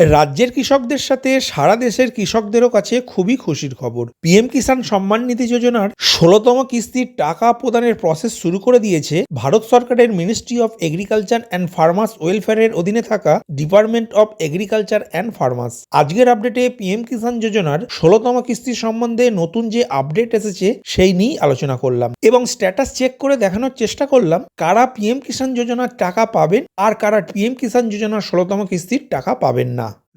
রাজ্যের কৃষকদের সাথে সারা দেশের কৃষকদেরও কাছে খুবই খুশির খবর। পিএম কিষাণ সম্মান নিধি যোজনার ষোলোতম কিস্তির টাকা প্রদানের প্রসেস শুরু করে দিয়েছে ভারত সরকারের ministry of agriculture and farmers ওয়েলফেয়ারের অধীনে থাকা department of agriculture and farmers আজকের আপডেটে পিএম কিষাণ যোজনার ষোলতম কিস্তি সম্বন্ধে নতুন যে আপডেট এসেছে, সেই নিয়েই আলোচনা করলাম এবং স্ট্যাটাস চেক করে দেখানোর চেষ্টা করলাম কারা পিএম কিষাণ যোজনার টাকা পাবেন আর কারা পিএম কিষাণ যোজনার ষোলতম কিস্তির টাকা পাবেন না।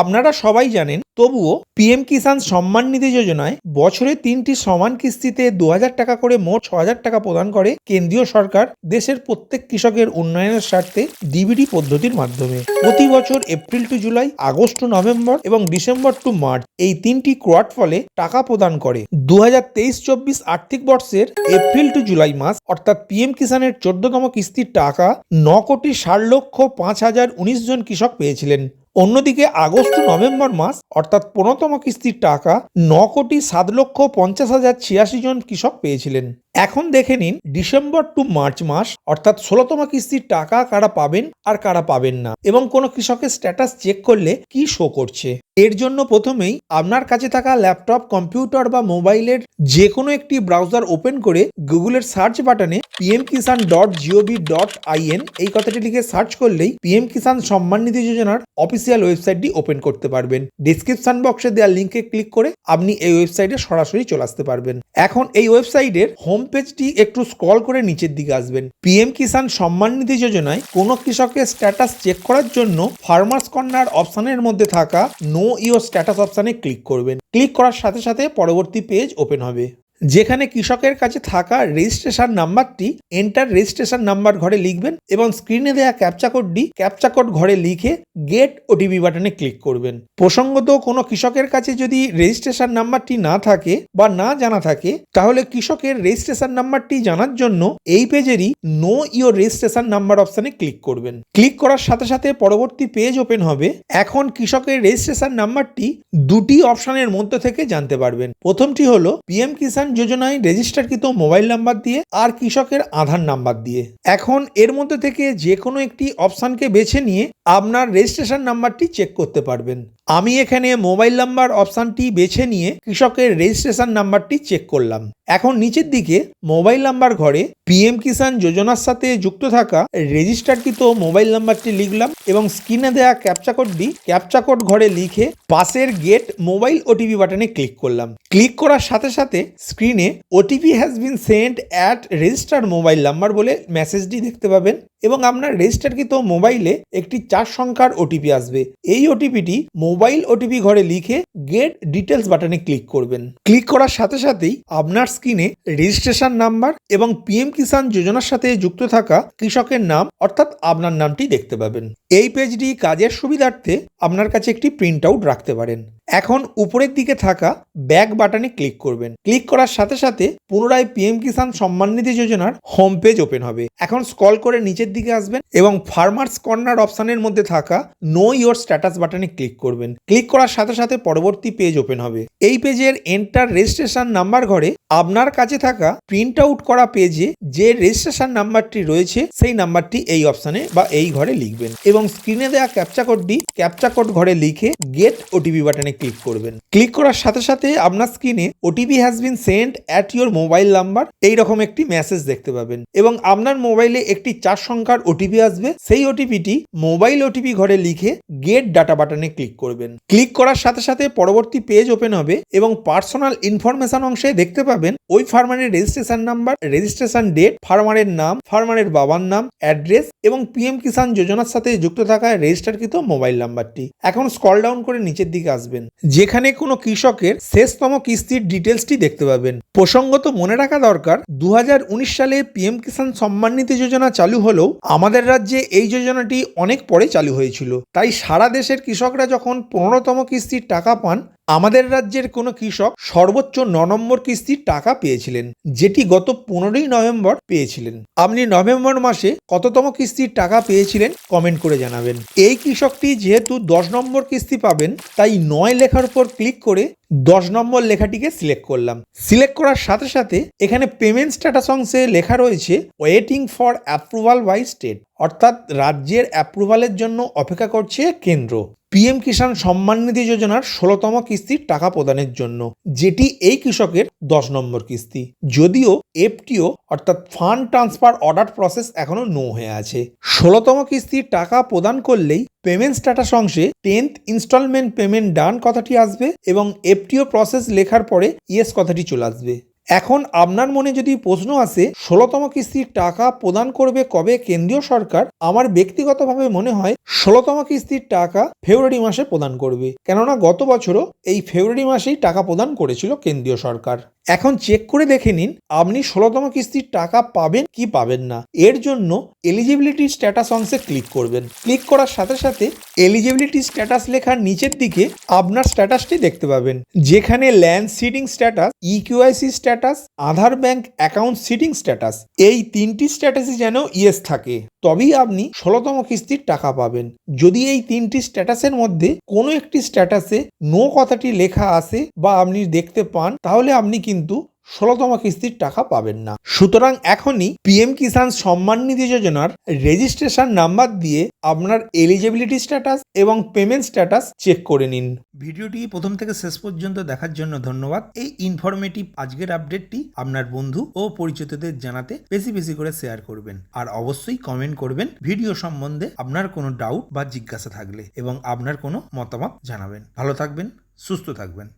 আপনারা সবাই জানেন, তবুও পিএম কিষাণ সম্মান নিধি যোজনায় বছরে তিনটি সমান কিস্তিতে দু হাজার টাকা করে মোট ছ টাকা প্রদান করে কেন্দ্রীয় সরকার দেশের প্রত্যেক কৃষকের উন্নয়নের স্বার্থে ডিবিডি পদ্ধতির মাধ্যমে। প্রতি বছর April to July, August to November এবং ডিসেম্বর টু মার্চ এই তিনটি কোয়ার্ট ফলে টাকা প্রদান করে। দু হাজার তেইশ চব্বিশ আর্থিক বর্ষের এপ্রিল টু জুলাই মাস, অর্থাৎ পিএম কিষাণের চোদ্দতম কিস্তির টাকা ন কোটি ষাট লক্ষ পাঁচ হাজার উনিশ জন কৃষক পেয়েছিলেন। অন্যদিকে আগস্ট নভেম্বর মাস, অর্থাৎ পনেরোতম কিস্তির টাকা, ন কোটি সাত লক্ষ পঞ্চাশ হাজার ছিয়াশি জন কৃষক পেয়েছিলেন। এখন দেখে নিন ডিসেম্বর টু মার্চ মাস, অর্থাৎ ষোলোতম কিস্তির টাকা কারা পাবেন আর কারা পাবেন না, এবং কোনো কৃষকের স্ট্যাটাস চেক করলে কি শো করছে। এর জন্য প্রথমেই আপনার কাছে থাকা ল্যাপটপ, কম্পিউটার বা মোবাইলের যে কোনো একটি ব্রাউজার ওপেন করে গুগলের সার্চ বাটনে PM Kisan dot G O V dot I N, এই কথাটি লিখে সার্চ করলেই পিএম কিষান সম্মান নিধি যোজনার অফিসিয়াল ওয়েবসাইটটি ওপেন করতে পারবেন। ডিসক্রিপশন বক্সে দেওয়া লিঙ্কে ক্লিক করে আপনি এই ওয়েবসাইটে সরাসরি চলে আসতে পারবেন। এখন এই ওয়েবসাইটের হোম পেজটি একটু স্ক্রল করে নিচের দিকে আসবেন। পিএম কিষান সম্মান নিধি যোজনায় কোনো কৃষকের স্ট্যাটাস চেক করার জন্য ফার্মার্স কর্নার অপশনের মধ্যে থাকা নো ইওর স্ট্যাটাস অপশানে ক্লিক করবেন। ক্লিক করার সাথে সাথে পরবর্তী পেজ ওপেন হবে। যেখানে কৃষকের কাছে থাকা রেজিস্ট্রেশন নাম্বারটি এন্টার রেজিস্ট্রেশন নাম্বার ঘরে লিখবেন এবং স্ক্রিনে দেওয়া ক্যাপচা কোডটি ক্যাপচা কোড ঘরে লিখে গেট ওটিপি বাটনে ক্লিক করবেন। প্রসঙ্গত, কোনো কৃষকের কাছে যদি রেজিস্ট্রেশন নাম্বারটি না থাকে বা না জানা থাকে, তাহলে কৃষকের রেজিস্ট্রেশন নাম্বারটি জানার জন্য এই পেজেরই নো ইওর রেজিস্ট্রেশন নাম্বার অপশানে ক্লিক করবেন। ক্লিক করার সাথে সাথে পরবর্তী পেজ ওপেন হবে। এখন কৃষকের রেজিস্ট্রেশন নাম্বারটি দুটি অপশনের মধ্যে থেকে জানতে পারবেন। প্রথমটি হলো পিএম কিষাণ যোজনায় রেজিস্টারকৃত মোবাইল নাম্বার দিয়ে আর কৃষকের আধার নাম্বার দিয়ে। এখন এর মধ্যে থেকে যে কোনো একটি অপশানকে বেছে নিয়ে আপনার রেজিস্ট্রেশন নাম্বারটি চেক করতে পারবেন। আমি এখানে মোবাইল নাম্বার অপশানটি বেছে নিয়ে কৃষকের রেজিস্ট্রেশন নাম্বারটি চেক করলাম। এখন নিচের দিকে মোবাইল নাম্বার ঘরে পিএম কিষাণ যোজনার সাথে যুক্ত থাকা রেজিস্টারকৃত মোবাইল নাম্বারটি লিখলাম এবং স্ক্রিনে দেওয়া ক্যাপচা কোডটি ক্যাপচা কোড ঘরে লিখে পাশের গেট মোবাইল ওটিপি বাটনে ক্লিক করলাম। ক্লিক করার সাথে সাথে স্ক্রিনে OTP has been send at register mobile number বলে মেসেজটি দেখতে পাবেন এবং আপনার রেজিস্টারকৃত মোবাইলে একটি চার সংখ্যার ওটিপি আসবে। এই ওটিপিটি মোবাইল ওটিপি ঘরে লিখে গেট ডিটেলস বাটনে ক্লিক করবেন। ক্লিক করার সাথে সাথেই আপনার স্ক্রিনে রেজিস্ট্রেশন নাম্বার এবং পিএম কিষাণ যোজনার সাথে যুক্ত থাকা কৃষকের নাম অর্থাৎ আপনার নামটি দেখতে পাবেন। এই পেজটি কাজের সুবিধার্থে আপনার কাছে একটি প্রিন্ট আউট রাখতে পারেন। এখন উপরের দিকে থাকা ব্যাক বাটনে ক্লিক করবেন। ক্লিক করার সাথে সাথে পুনরায় পিএম কিষাণ সম্মান নিধি যোজনার হোম পেজ ওপেন হবে। এখন স্কল করে নিচের দিকে আসবেন এবং ফার্মার্স কর্নার অপশনের মধ্যে থাকা নো ইওর স্ট্যাটাস বাটনে ক্লিক করবেন। ক্লিক করার সাথে সাথে পরবর্তী পেজ ওপেন হবে। এই পেজের এন্টার রেজিস্ট্রেশন নাম্বার ঘরে আপনার কাছে থাকা প্রিন্ট আউট করা পেজে যে রেজিস্ট্রেশন নাম্বারটি রয়েছে, সেই নাম্বারটি এই অপশানে বা এই ঘরে লিখবেন। এবং স্ক্রিনে দেওয়া ক্যাপচা কোডটি ক্যাপচা কোড ঘরে লিখে গেট ওটিপি বাটনে ক্লিক করবেন। ক্লিক করার সাথে সাথে আপনার স্ক্রিনে OTP has been send at your mobile number এই রকম একটি মেসেজ দেখতে পাবেন। এবং আপনার মোবাইলে একটি চার সংখ্যার ওটিপি আসবে। সেই ওটিপিটি মোবাইল ওটিপি ঘরে লিখে গেট ডাটা বাটনে ক্লিক করবেন। ক্লিক করার সাথে সাথে পরবর্তী পেজ ওপেন হবে এবং পার্সোনাল ইনফরমেশন অংশে দেখতে পাবেন ওই ফার্মারের রেজিস্ট্রেশন নাম্বার রেজিস্ট্রেশন ডেট ফার্মারের নাম ফার্মারের বাবার নাম অ্যাড্রেস এবং পিএম কিষাণ যোজনার সাথে যুক্ত থাকা রেজিস্টারকৃত মোবাইল নাম্বারটি এখন স্কল ডাউন করে নিচের দিকে আসবেন। যেখানে কোনো কৃষকের শেষতম কিস্তির ডিটেলসটি দেখতে পাবেন। প্রসঙ্গত মনে রাখা দরকার দু হাজার উনিশ সালে পিএম কিষাণ সম্মান নিধি যোজনা চালু হলেও আমাদের রাজ্যে এই যোজনাটি অনেক পরে চালু হয়েছিল। তাই সারা দেশের কৃষকরা যখন পনেরোতম কিস্তির টাকা পান আমাদের রাজ্যের কোনো কৃষক সর্বোচ্চ ন নম্বর কিস্তির টাকা পেয়েছিলেন, যেটি গত পনেরোই নভেম্বর পেয়েছিলেন। আপনি নভেম্বর মাসে কততম কিস্তির টাকা পেয়েছিলেন কমেন্ট করে জানাবেন। এই কৃষকটি যেহেতু দশ নম্বর কিস্তি পাবেন, তাই নয় লেখার উপর ক্লিক করে দশ নম্বর লেখাটিকে সিলেক্ট করলাম। সিলেক্ট করার সাথে সাথে এখানে পেমেন্ট স্ট্যাটাস অংশে লেখা রয়েছে waiting for approval by state অর্থাৎ রাজ্যের অ্যাপ্রুভালের জন্য অপেক্ষা করছে কেন্দ্র। পিএম কিষাণ সম্মান নিধি যোজনার ষোলোতম কিস্তির টাকা প্রদানের জন্য, যেটি এই কৃষকের দশ নম্বর কিস্তি। যদিও এফটিও অর্থাৎ ফান্ড ট্রান্সফার অর্ডার প্রসেস এখনও নো হয়ে আছে। ষোলোতম কিস্তির টাকা প্রদান করলেই পেমেন্ট স্ট্যাটাস অংশে টেন্থ ইনস্টলমেন্ট পেমেন্ট ডান কথাটি আসবে এবং এফটিও প্রসেস লেখার পরে ইয়েস কথাটি চলে আসবে। এখন আপনার মনে যদি প্রশ্ন আসে, ষোলোতম কিস্তির টাকা প্রদান করবে কবে কেন্দ্রীয় সরকার? আমার ব্যক্তিগতভাবে মনে হয় ষোলোতম কিস্তির টাকা ফেব্রুয়ারি মাসে প্রদান করবে। কেননা গত বছরও এই ফেব্রুয়ারি মাসেই টাকা প্রদান করেছিল কেন্দ্রীয় সরকার। এখন চেক করে দেখে নিন, আপনি ষোলোতম কিস্তির টাকা পাবেন কি পাবেন না। এর জন্য এলিজিবিলিটি স্ট্যাটাস অংশে ক্লিক করবেন। ক্লিক করার সাথে সাথে এলিজিবিলিটি স্ট্যাটাস লেখার নিচের দিকে আপনার স্ট্যাটাসটি দেখতে পাবেন। যেখানে land seeding status eKYC status Aadhaar bank account seeding status এই তিনটি স্ট্যাটাসই যেন ইয়েস থাকে। তবেই আপনি ষোলোতম কিস্তির টাকা পাবেন। যদি এই তিনটি স্ট্যাটাসের মধ্যে কোনো একটি স্ট্যাটাসে নো কথাটি লেখা আসে বা আপনি দেখতে পান, তাহলে আপনি কিন্তু ষোলোতম কিস্তির টাকা পাবেন না। সুতরাং এখনই পিএম কিষাণ সম্মান নিধি যোজনার রেজিস্ট্রেশন নাম্বার দিয়ে আপনার এলিজিবিলিটি স্ট্যাটাস এবং পেমেন্ট স্ট্যাটাস চেক করে নিন। ভিডিওটি প্রথম থেকে শেষ পর্যন্ত দেখার জন্য ধন্যবাদ। এই ইনফরমেটিভ আজকের আপডেটটি আপনার বন্ধু ও পরিচিতদের জানাতে বেশি বেশি করে শেয়ার করবেন। আর অবশ্যই কমেন্ট করবেন ভিডিও সম্বন্ধে আপনার কোনো ডাউট বা জিজ্ঞাসা থাকলে এবং আপনার কোনো মতামত জানাবেন। ভালো থাকবেন, সুস্থ থাকবেন।